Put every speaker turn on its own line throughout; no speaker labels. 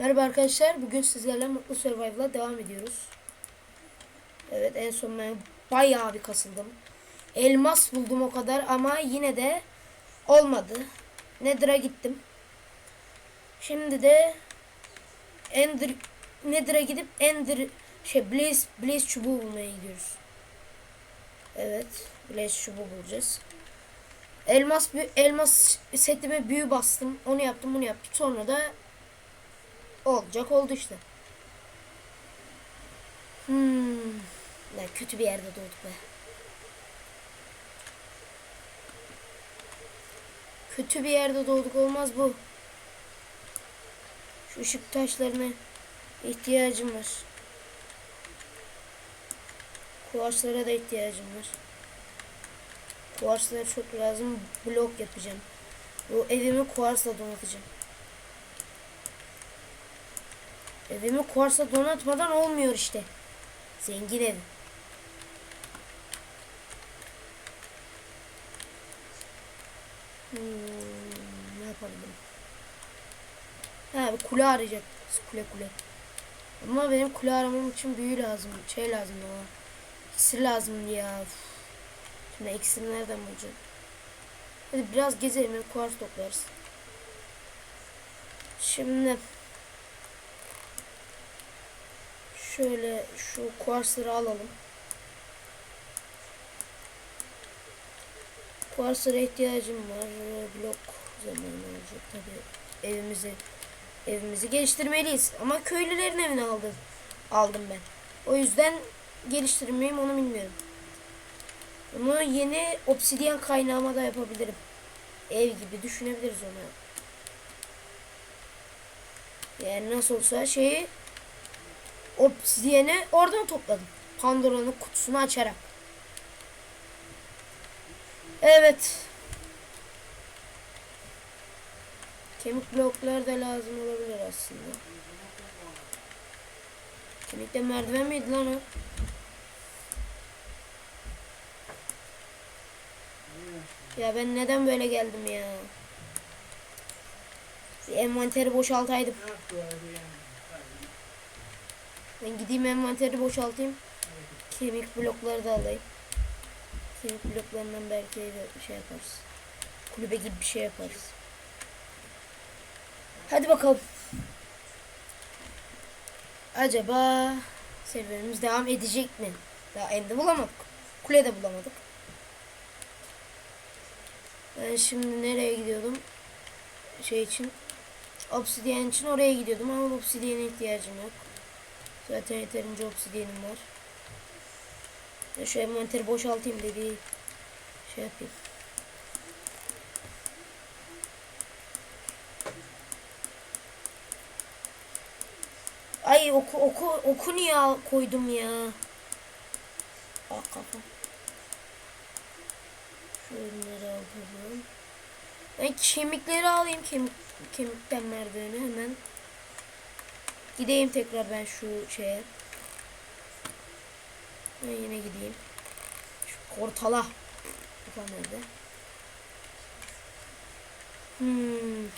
Merhaba arkadaşlar. Bugün sizlerle Mutlu Survival'a devam ediyoruz. Evet en son ben bayağı bir kasıldım. Elmas buldum o kadar ama yine de olmadı. Nether'a gittim. Şimdi de Ender Nether'a gidip Ender şey Blaze Blaze çubuğu bulmaya gidiyoruz. Evet, Blaze çubuğu bulacağız. Elmas büyü- elmas setime büyü bastım. Onu yaptım, bunu yaptım. Sonra da olacak oldu işte. Hmm. Ne kötü bir yerde doğduk be. Kötü bir yerde doğduk olmaz bu. Şu ışık taşlarına ihtiyacım var. Kuvarslara da ihtiyacım var. Kuvarslara çok lazım. Blok yapacağım. Bu evimi kuvarsla donatacağım. Evimi kuvarsla donatmadan olmuyor işte. Zengin ev. Hmm, ne yapabilirim? Ha bir kule arayacak. Kule kule. Ama benim kule aramam için büyü lazım. Şey lazım o. İksir lazım ya. Şimdi iksiri nereden bulacağım? Hadi biraz gezelim. hem Kuars toplarız. Şimdi şöyle şu kuarsları alalım. Kuarslara ihtiyacım var. Blok zamanı olacak tabi evimizi evimizi geliştirmeliyiz. Ama köylülerin evini aldım. Aldım ben. O yüzden geliştirmeyeyim onu bilmiyorum. Bunu yeni obsidyen kaynağıma da yapabilirim. Ev gibi düşünebiliriz onu. Yani nasıl olsa şeyi obsidiyeni oradan topladım. Pandora'nın kutusunu açarak. Evet. Kemik bloklar da lazım olabilir aslında. Kemikte merdiven miydi lan o? Ya ben neden böyle geldim ya? Envanteri boşaltaydım. Ben gideyim envanteri boşaltayım. Kemik blokları da alayım. Kemik bloklarından belki de bir şey yaparız. Kulübe gibi bir şey yaparız. Hadi bakalım. Acaba serüvenimiz devam edecek mi? Daha ende bulamadık. Kule de bulamadık. Ben şimdi nereye gidiyordum? Şey için. Obsidian için oraya gidiyordum ama obsidian'e ihtiyacım yok. Zaten yeterince obsidian'im var. Ben şu envanteri boşaltayım da şey yapayım. Ay oku oku oku niye koydum ya? Ah kafam. Şunları alalım. Ben kemikleri alayım kemik kemikten merdiveni hemen. Gideyim tekrar ben şu şeye. Ben yine gideyim. Şu portala. Bakalım nerede? Hmm.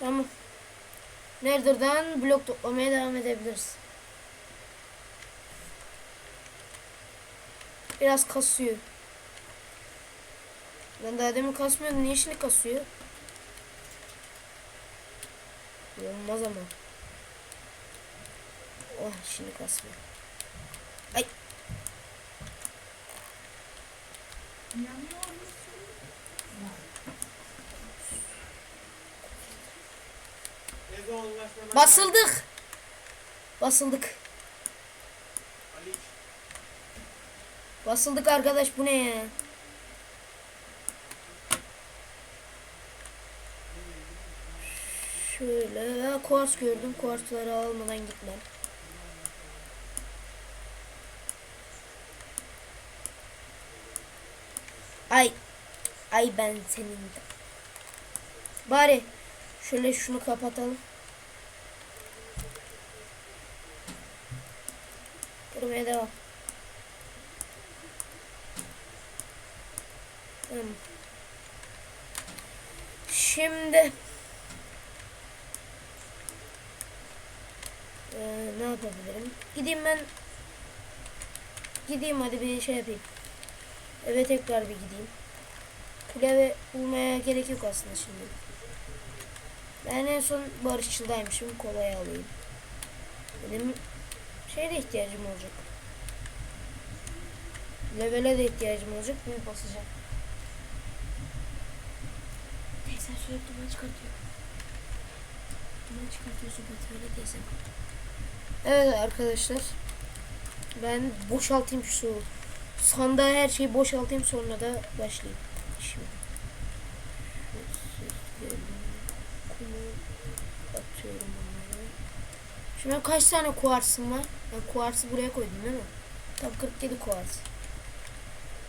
Tamam. Nether'dan blok toplamaya devam edebiliriz. Biraz kasıyor. Ben daha demin kasmıyordum. Niye şimdi kasıyor? Olmaz ama. Oh şimdi kasmıyor. Ay. Basıldık. Basıldık. Basıldık arkadaş bu ne ya? Şöyle ha, kuars gördüm. Kuarsları almadan gitmem. Ay. Ay ben senin. Bari şöyle şunu kapatalım. Kırmaya devam. Tamam. Şimdi Ee, ne yapabilirim? Gideyim ben. Gideyim hadi bir şey yapayım. Eve tekrar bir gideyim. Klavye bulmaya gerek yok aslında şimdi. Ben en son barışçıldaymışım. Kolay alayım. Benim şeye de ihtiyacım olacak. Levele de ihtiyacım olacak. Bunu basacağım. Teyzen sürekli duman çıkartıyor. Duman çıkartıyorsun Betül'e teyzem. Evet arkadaşlar. Ben boşaltayım şu. Sandığa her şeyi boşaltayım sonra da başlayayım. Şimdi. Atıyorum onları. Şimdi kaç tane kuarsım var? Ben kuarsı buraya koydum değil mi? Tam 47 kuars.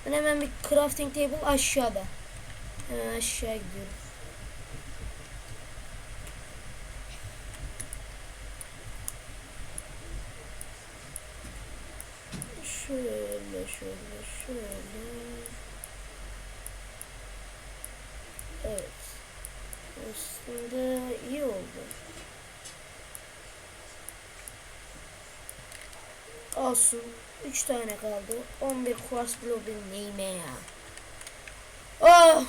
Ben hemen bir crafting table aşağıda. Hemen aşağı gidiyorum. Şöyle şöyle şöyle. Evet. Aslında iyi oldu. Olsun. 3 tane kaldı. 11 quartz bloğu benim neyime ya. Oh!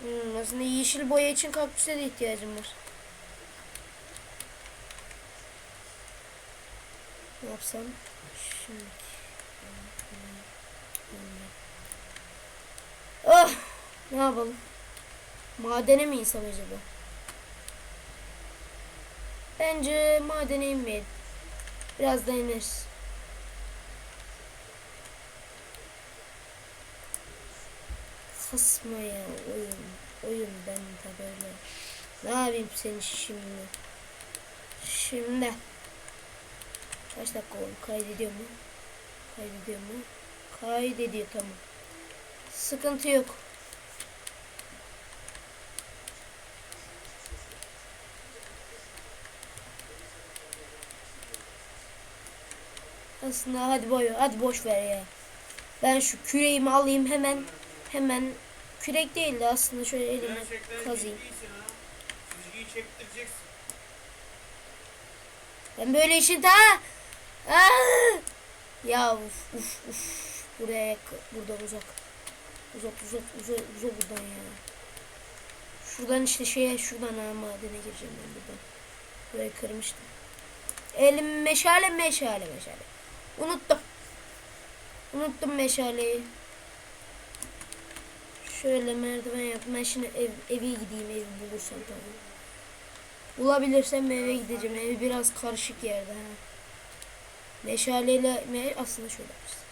Hmm, aslında yeşil boya için kaktüse de ihtiyacım var. Ne yapsam? Şimdi. Ah! Ne yapalım? Madene mi insem acaba? Bence madene inmeyelim. Biraz da ineriz. Kasma ya oyun. Oyun ben de böyle. Ne yapayım seni şimdi? Şimdi. Kaç dakika oldu? Kaydediyor mu? Kaydediyor mu? Kaydediyor tamam. Sıkıntı yok. Aslında hadi boy hadi boş ver ya. Ben şu küreğimi alayım hemen hemen kürek değil de aslında şöyle
Gerçekten
kazıyım. Ben böyle işi daha Aa! ya uf uf uf. Buraya buradan uzak. Uzak uzak uzak uzak buradan ya. Şuradan işte şeye şuradan ha madene gireceğim ben buradan. Burayı kırmıştım. Elim meşale meşale meşale. Unuttum. Unuttum meşaleyi şöyle merdiven yap ben şimdi ev, eve gideyim evi bulursam tabii Bulabilirsem eve gideceğim. Evi biraz karışık yerde. Ha. Meşaleyle me aslında şöyle yapacağız.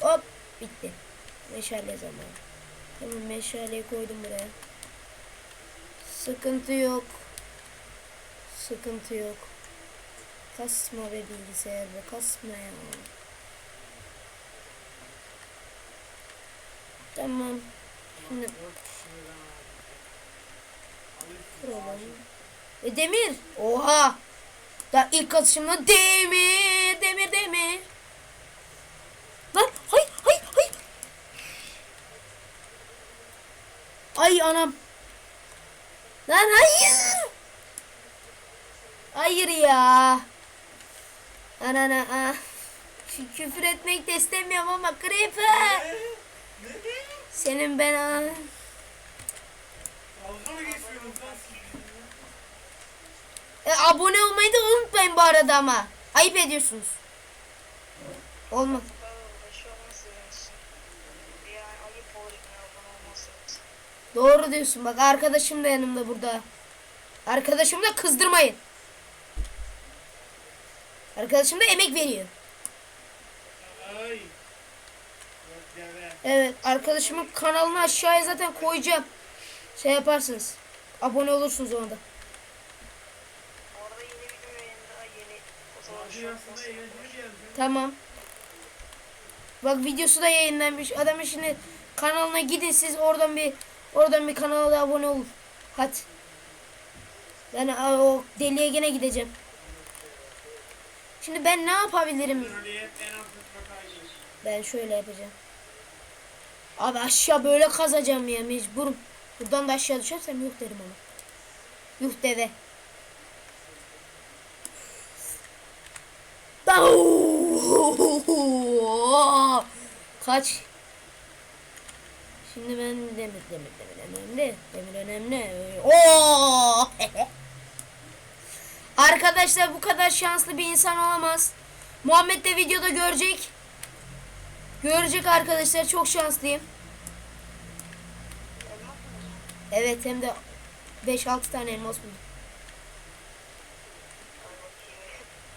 Hop bitti. Meşale zamanı. Tamam meşaleyi koydum buraya. Sıkıntı yok. Sıkıntı yok. Kasma be bilgisayar be kasma ya. Tamam. Şimdi. E demir. Oha. Da ilk atışımda demir, demir, demir. Lan hay hay hay. Ay anam. Lan hayır. Hayır ya. Anana ah. Şu küfür etmek de istemiyorum ama Creeper. Senin ben? E, abone olmayı da unutmayın bu arada ama. Ayıp ediyorsunuz. Olmaz. Doğru diyorsun bak arkadaşım da yanımda burada. Arkadaşım da kızdırmayın. Arkadaşım da emek veriyor.
Ay.
Evet arkadaşımın kanalını aşağıya zaten koyacağım. Şey yaparsınız. Abone olursunuz ona da.
Orada yeni video yayında yeni.
Tamam. Bak videosu da yayınlanmış. Adam şimdi kanalına gidin siz oradan bir oradan bir kanala da abone olun. Hadi. Ben a, o deliye gene gideceğim. Şimdi ben ne yapabilirim? Ben şöyle yapacağım. Abi aşağı böyle kazacağım ya mecburum. Buradan da aşağı düşersem yok derim ama. Yuh deve. Kaç. Şimdi ben demir demir demir önemli. Demir önemli. Oo! Arkadaşlar bu kadar şanslı bir insan olamaz. Muhammed de videoda görecek. Görecek arkadaşlar çok şanslıyım. Evet hem de 5-6 tane elmas buldum.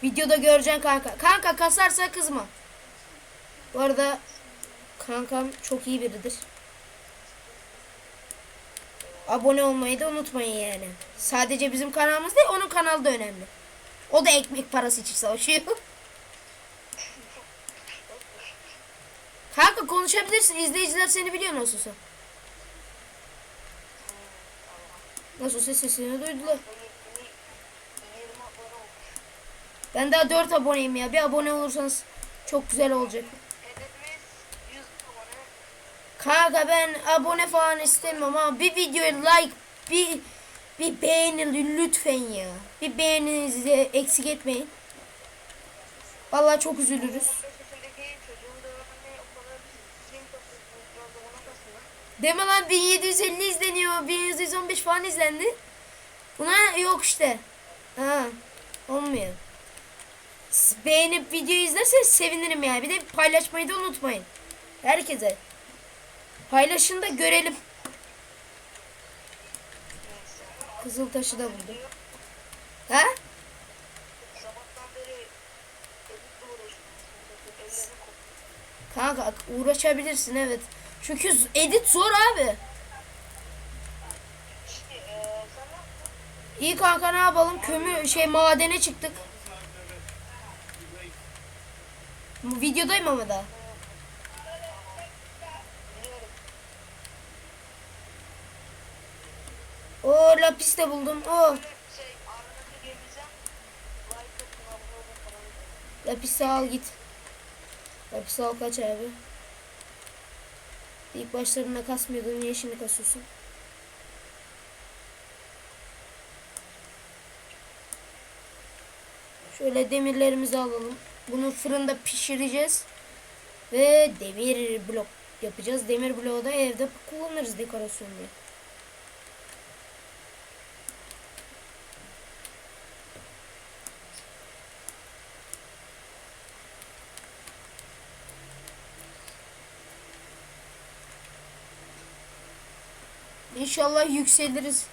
Videoda göreceksin kanka. Kanka kasarsa kızma. Bu arada kankam çok iyi biridir. Abone olmayı da unutmayın yani. Sadece bizim kanalımız değil onun kanalı da önemli. O da ekmek parası için savaşıyor. Kanka konuşabilirsin. İzleyiciler seni biliyor nasılsa. Nasılsa sesini duydular.
Benim yeni 20 abone olmuş.
Ben daha 4 aboneyim ya. Bir abone olursanız çok güzel olacak.
Hedefimiz 100 abone.
Kanka ben abone falan istemiyorum ama bir videoya like bir bir beğeni lütfen ya. Bir beğeninizi eksik etmeyin. Vallahi çok üzülürüz.
15 yaşındaki çocuğun dövmeni o kadar film topluyorsunuz. Biraz da bana kasın.
Deme lan 1750 izleniyor. 1115 falan izlendi. Buna yok işte. Ha, olmuyor. Beğenip videoyu izlerseniz sevinirim yani. Bir de paylaşmayı da unutmayın. Herkese. Paylaşın da görelim. Kızıl taşı da buldum. Ha? Kanka uğraşabilirsin evet. Çünkü edit zor abi. İyi kanka ne yapalım? Kömür şey madene çıktık. Videodayım ama.
Biliyorum.
O lapis de buldum. O lapis al git. Lapis al kaç abi? İlk başlarında kasmıyordun. Niye şimdi kasıyorsun? Şöyle demirlerimizi alalım. Bunu fırında pişireceğiz. Ve demir blok yapacağız. Demir bloğu da evde kullanırız dekorasyon diye. İnşallah yükseliriz.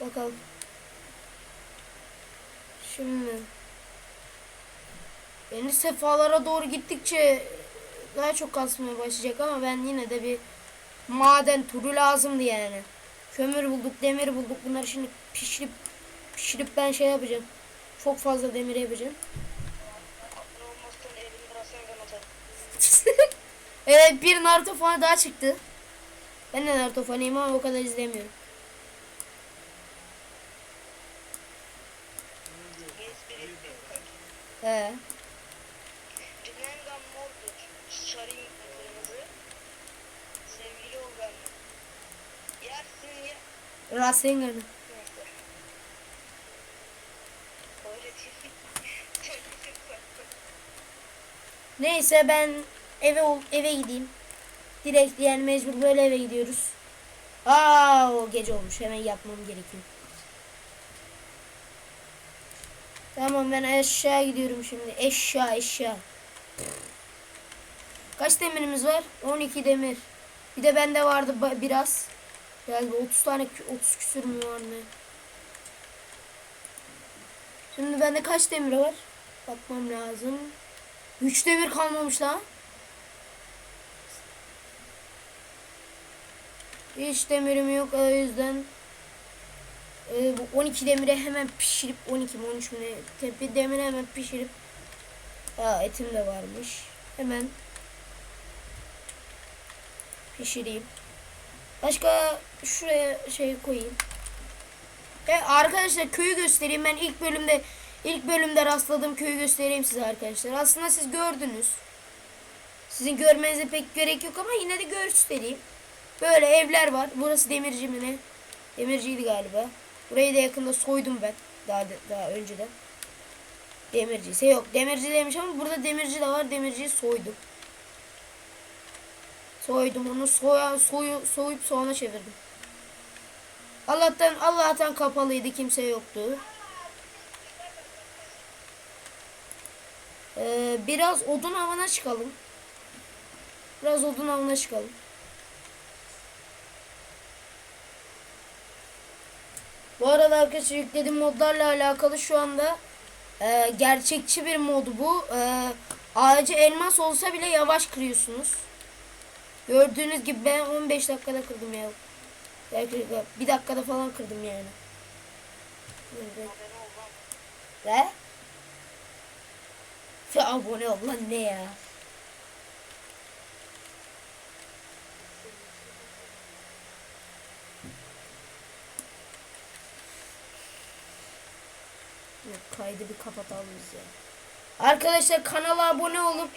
Bakalım. Şimdi Yeni sefalara doğru gittikçe daha çok kasmaya başlayacak ama ben yine de bir maden turu lazımdı yani. Kömür bulduk, demir bulduk. Bunları şimdi pişirip pişirip ben şey yapacağım. Çok fazla demir yapacağım.
Abone olmazsan elimi Rasengan atarım.
Evet bir Naruto fanı daha çıktı. Ben de Naruto fanıyım ama o kadar izlemiyorum. He.
Rasengan. Neyse
ben eve eve gideyim. Direkt yani mecbur böyle eve gidiyoruz. Aa o gece olmuş. Hemen yapmam gerekiyor. Tamam ben aşağı gidiyorum şimdi. Eşya eşya. Kaç demirimiz var? 12 demir. Bir de bende vardı biraz. Galiba 30 tane kü- 30 küsür mü var ne? Şimdi bende kaç demir var? Bakmam lazım. 3 demir kalmamış daha. Hiç demirim yok o yüzden e, bu 12 demire hemen pişirip 12 mi 13 mi tepe demiri hemen pişirip Aa, etim de varmış. Hemen pişireyim. Başka şuraya şey koyayım. E, arkadaşlar köyü göstereyim. Ben ilk bölümde ilk bölümde rastladığım köyü göstereyim size arkadaşlar. Aslında siz gördünüz. Sizin görmenize pek gerek yok ama yine de göstereyim. Böyle evler var. Burası demirci mi ne? Demirciydi galiba. Burayı da yakında soydum ben. Daha daha önceden. Demirci ise yok. Demirci demiş ama burada demirci de var. Demirciyi soydum. Soydum onu soya, soyu, soyup soğana çevirdim. Allah'tan Allah'tan kapalıydı kimse yoktu. Ee, biraz odun avına çıkalım. Biraz odun avına çıkalım. Bu arada arkadaşlar yüklediğim modlarla alakalı şu anda e, gerçekçi bir mod bu. E, ağacı elmas olsa bile yavaş kırıyorsunuz. Gördüğünüz gibi ben 15 dakikada kırdım ya. Belki bir dakikada falan kırdım yani. Evet. Ve abone ol lan ne ya? Yok, kaydı bir kapatalım biz ya. Arkadaşlar kanala abone olup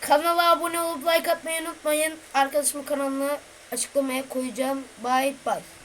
kanala abone olup like atmayı unutmayın. Arkadaşımın kanalını açıklamaya koyacağım. Bye bye.